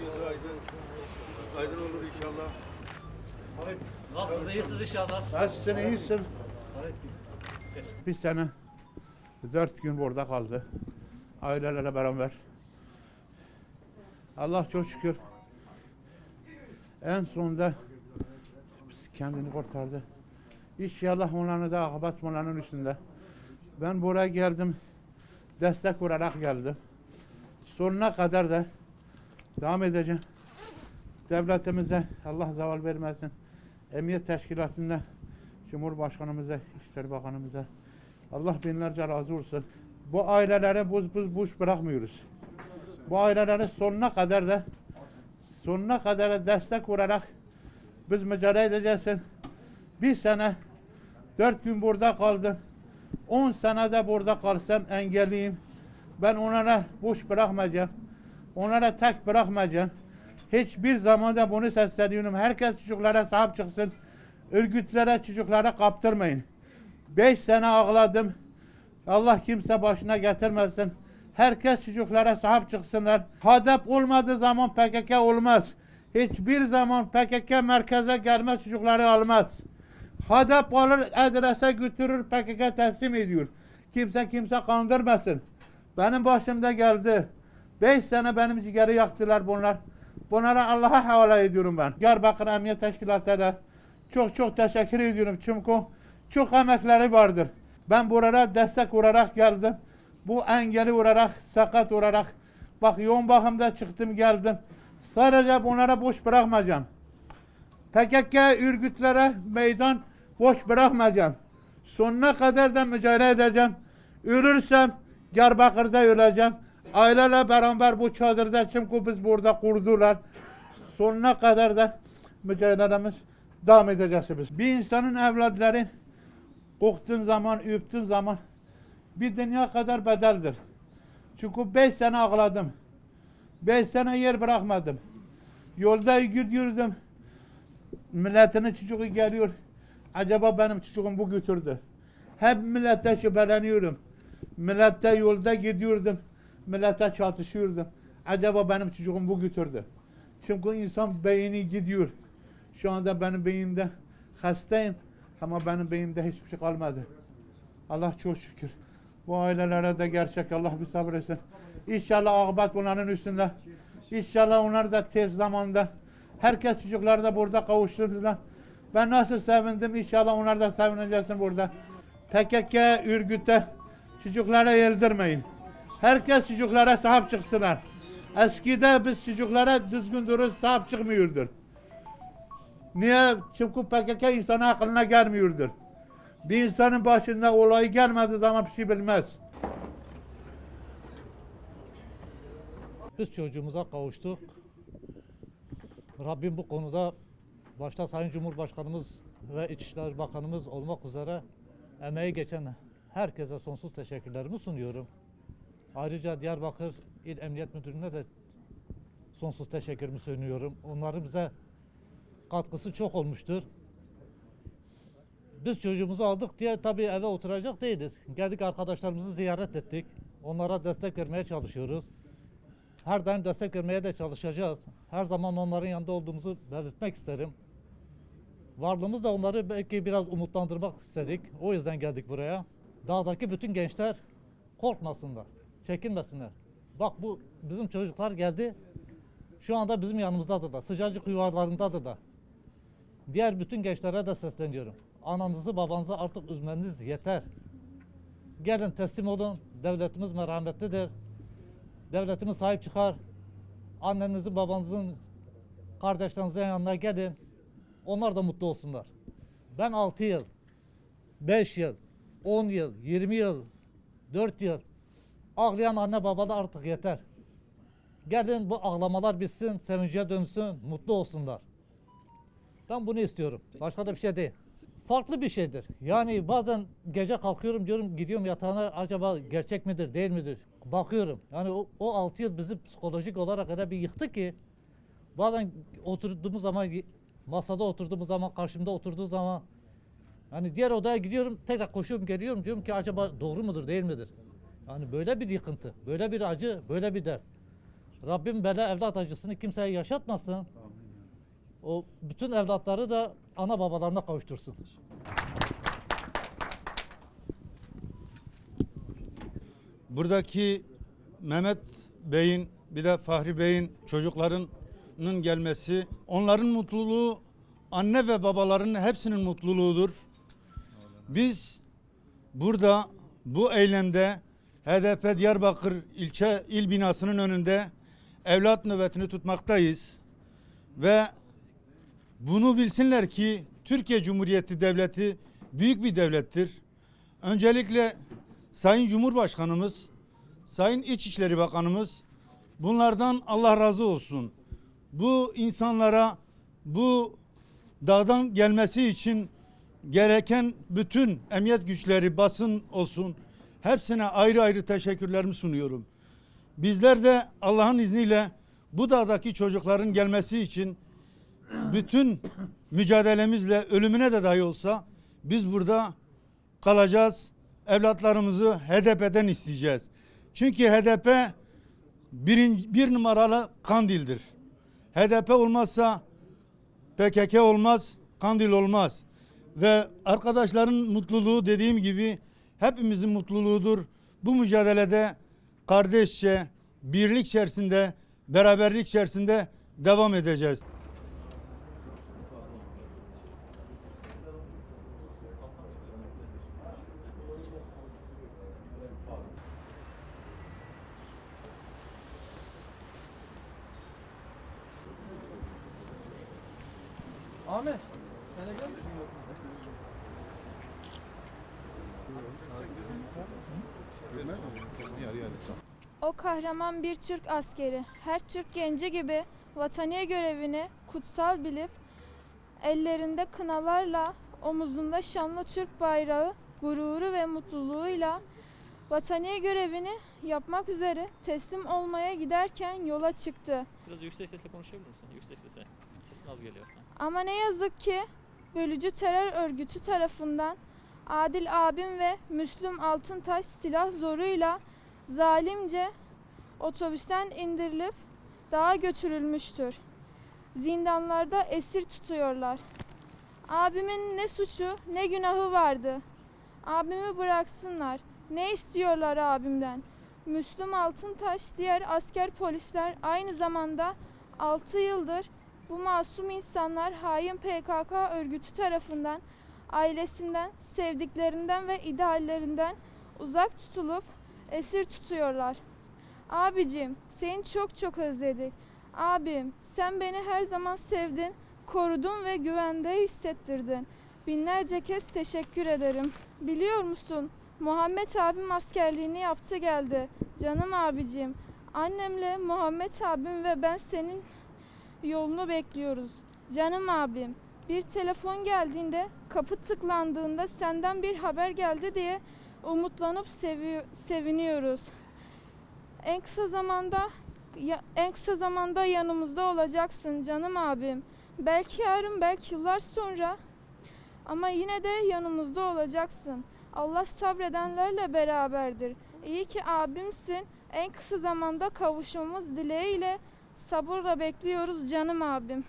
gözü aydın. Aydın olur inşallah. Nasılsınız? İyisiniz inşallah. Nasılsın iyisin? Bir sene dört gün burada kaldı. Ailelerle beraber. Allah çok şükür. En sonunda kendini kurtardı. İnşallah onların da akıbat onların üstünde. Ben buraya geldim. Destek olarak geldim. Sonuna kadar da devam edeceğim. Devletimize Allah zeval vermesin. Emniyet Teşkilatı'nda Cumhurbaşkanımıza, İçişleri Bakanımıza Allah binlerce razı olsun. Bu ailelere buz buz boş bırakmıyoruz. Bu ailelere sonuna kadar da sonuna kadar da destek olarak biz mücadele edeceğiz. Bir sene dört gün burada kaldım. On sene de burada kalsam engelliyim. Ben onlara boş bırakmayacağım. Onlara tek bırakmayacağım. Hiçbir zaman da bunu sesleniyorum. Herkes çocuklara sahip çıksın. Örgütlere çocuklara kaptırmayın. Beş sene ağladım. Allah kimse başına getirmesin. Herkes çocuklara sahip çıksınlar. Hadep olmadığı zaman PKK olmaz. Hiçbir zaman PKK merkeze gelmez çocukları almaz. Hadep alır adrese götürür PKK teslim ediyor. Kimse kimse kandırmasın. Benim başımda geldi. Beş sene benim ciğeri yaktılar bunlar. Bunlara Allah'a havale ediyorum ben. Diyarbakır Emniyet Teşkilatı'na çok çok teşekkür ediyorum. Çünkü çok emekleri vardır. Ben buraya destek olarak geldim. Bu engeli olarak, sakat olarak. Bak yoğun bakımda çıktım geldim. Sadece bunlara boş bırakmayacağım. PKK örgütlere meydan boş bırakmayacağım. Sonuna kadar da mücadele edeceğim. Ölürsem Diyarbakır'da öleceğim. Aileyle beraber bu çadırda çünkü biz burada kurdular. Sonuna kadar da mücadelemiz devam edeceğiz biz. Bir insanın evlatları koktuğun zaman, öptüğün zaman bir dünya kadar bedeldir. Çünkü beş sene ağladım. Beş sene yer bırakmadım. Yolda gidiyordum. Milletinin çocuğu geliyor. Acaba benim çocuğum bu götürdü. Hep millete şüpheleniyorum. Millette yolda gidiyordum. Millete çatışıyordum. Acaba benim çocuğum bu götürdü. Çünkü insan beyni gidiyor. Şu anda benim beynimde hastayım. Ama benim beynimde hiçbir şey kalmadı. Allah çok şükür. Bu ailelere de gerçek Allah bir sabretsin. İnşallah akıbat bunların üstünde. İnşallah onlar da tez zamanda herkes çocukları da burada kavuşturdular. Ben nasıl sevindim inşallah onlar da sevineceksin burada. PKK örgüte çocuklara yedirmeyin. Herkes çocuklara sahip çıksınlar. Eskide biz çocuklara düzgün dürüst sahip çıkmıyordur. Niye? Çünkü PKK insanın aklına gelmiyordur. Bir insanın başında olay gelmediği zaman bir şey bilmez. Biz çocuğumuza kavuştuk. Rabbim bu konuda başta Sayın Cumhurbaşkanımız ve İçişleri Bakanımız olmak üzere emeği geçen herkese sonsuz teşekkürlerimi sunuyorum. Ayrıca Diyarbakır İl Emniyet Müdürlüğü'ne de sonsuz teşekkürümü sunuyorum. Onların bize katkısı çok olmuştur. Biz çocuğumuzu aldık diye tabii eve oturacak değiliz. Geldik arkadaşlarımızı ziyaret ettik. Onlara destek vermeye çalışıyoruz. Her daim destek vermeye de çalışacağız. Her zaman onların yanında olduğumuzu belirtmek isterim. Varlığımız da onları belki biraz umutlandırmak istedik. O yüzden geldik buraya. Dağdaki bütün gençler korkmasınlar, çekinmesinler. Bak bu bizim çocuklar geldi. Şu anda bizim yanımızdadır da, sıcacık yuvalarındadır da. Diğer bütün gençlere de sesleniyorum. Ananızı babanızı artık üzmeniz yeter. Gelin teslim olun. Devletimiz merhametlidir. Devletimiz sahip çıkar. Annenizin, babanızın, kardeşlerinizin yanına gelin. Onlar da mutlu olsunlar. Ben 6 yıl, 5 yıl, 10 yıl, 20 yıl, 4 yıl ağlayan anne baba da artık yeter. Gelin bu ağlamalar bitsin, sevince dönsün, mutlu olsunlar. Ben bunu istiyorum. Başka da bir şey değil. Farklı bir şeydir. Yani bazen gece kalkıyorum diyorum gidiyorum yatağına acaba gerçek midir değil midir? Bakıyorum. Yani o, o 6 yıl bizi psikolojik olarak öyle bir yıktı ki bazen oturduğumuz zaman masada oturduğumuz zaman karşımda oturduğu zaman hani diğer odaya gidiyorum tekrar koşuyorum geliyorum diyorum ki acaba doğru mudur değil midir? Yani böyle bir yıkıntı, böyle bir acı, böyle bir dert. Rabbim böyle evlat acısını kimseye yaşatmasın. O bütün evlatları da ana babalarına kavuştursun. buradaki Mehmet Bey'in bir de Fahri Bey'in çocuklarının gelmesi onların mutluluğu anne ve babaların hepsinin mutluluğudur. Biz burada bu eylemde HDP Diyarbakır ilçe il binasının önünde evlat nöbetini tutmaktayız. Ve bunu bilsinler ki Türkiye Cumhuriyeti Devleti büyük bir devlettir. Öncelikle Sayın Cumhurbaşkanımız, Sayın İçişleri Bakanımız bunlardan Allah razı olsun. Bu insanlara bu dağdan gelmesi için gereken bütün emniyet güçleri, basın olsun hepsine ayrı ayrı teşekkürlerimi sunuyorum. Bizler de Allah'ın izniyle bu dağdaki çocukların gelmesi için bütün mücadelemizle ölümüne de dahi olsa biz burada kalacağız. Evlatlarımızı HDP'den isteyeceğiz. Çünkü HDP birin, bir numaralı Kandil'dir. HDP olmazsa PKK olmaz, Kandil olmaz. Ve arkadaşların mutluluğu dediğim gibi hepimizin mutluluğudur. Bu mücadelede kardeşçe, birlik içerisinde, beraberlik içerisinde devam edeceğiz. Ahmet. Hele gel. O kahraman bir Türk askeri, her Türk genci gibi vataniye görevini kutsal bilip ellerinde kınalarla, omuzunda şanlı Türk bayrağı, gururu ve mutluluğuyla vataniye görevini yapmak üzere teslim olmaya giderken yola çıktı. Biraz yüksek sesle konuşabilir misin? Yüksek sesle. Sesin az geliyor. Ama ne yazık ki bölücü terör örgütü tarafından Adil abim ve Müslüm Altıntaş silah zoruyla zalimce otobüsten indirilip dağa götürülmüştür. Zindanlarda esir tutuyorlar. Abimin ne suçu ne günahı vardı. Abimi bıraksınlar. Ne istiyorlar abimden? Müslüm Altıntaş diğer asker polisler aynı zamanda 6 yıldır bu masum insanlar hain PKK örgütü tarafından ailesinden, sevdiklerinden ve ideallerinden uzak tutulup esir tutuyorlar. Abicim, seni çok çok özledik. Abim, sen beni her zaman sevdin, korudun ve güvende hissettirdin. Binlerce kez teşekkür ederim. Biliyor musun? Muhammed abim askerliğini yaptı geldi. Canım abicim. Annemle Muhammed abim ve ben senin yolunu bekliyoruz. Canım abim, bir telefon geldiğinde, kapı tıklandığında senden bir haber geldi diye umutlanıp sevi- seviniyoruz. En kısa zamanda ya- en kısa zamanda yanımızda olacaksın canım abim. Belki yarın, belki yıllar sonra ama yine de yanımızda olacaksın. Allah sabredenlerle beraberdir. İyi ki abimsin. En kısa zamanda kavuşmamız dileğiyle sabırla bekliyoruz canım abim.